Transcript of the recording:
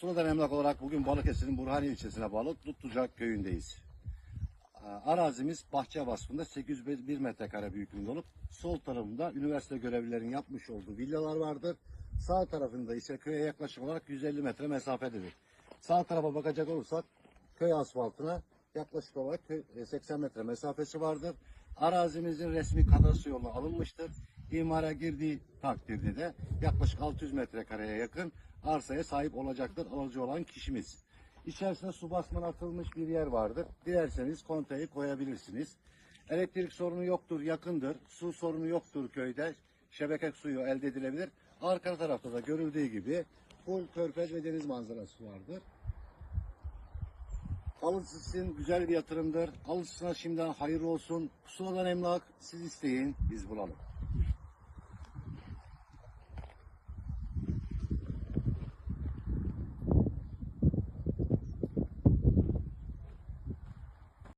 Suladan emlak olarak bugün Balıkesir'in Burhaniye ilçesine bağlı Tutlucak köyündeyiz. Aa, Arazimiz bahçe vasfında 801 metrekare büyüklüğünde olup sol tarafında üniversite görevlilerinin yapmış olduğu villalar vardır. Sağ tarafında ise köye yaklaşık olarak 150 metre mesafededir. Sağ tarafa bakacak olursak köy asfaltına yaklaşık olarak kö- e, 80 metre mesafesi vardır. Arazimizin resmi kadastro yoluna alınmıştır. İmara girdiği takdirde de yaklaşık 600 metrekareye yakın arsaya sahip olacaktır alıcı olan kişimiz. İçerisine su basmanı atılmış bir yer vardır. Dilerseniz konteyi koyabilirsiniz. Elektrik sorunu yoktur, yakındır. Su sorunu yoktur köyde. Şebeke suyu elde edilebilir. Arka tarafta da görüldüğü gibi full körfez ve deniz manzarası vardır. Alıcısı için güzel bir yatırımdır. Alıcısına şimdiden hayırlı olsun. Pusuladan emlak siz isteyin, biz bulalım.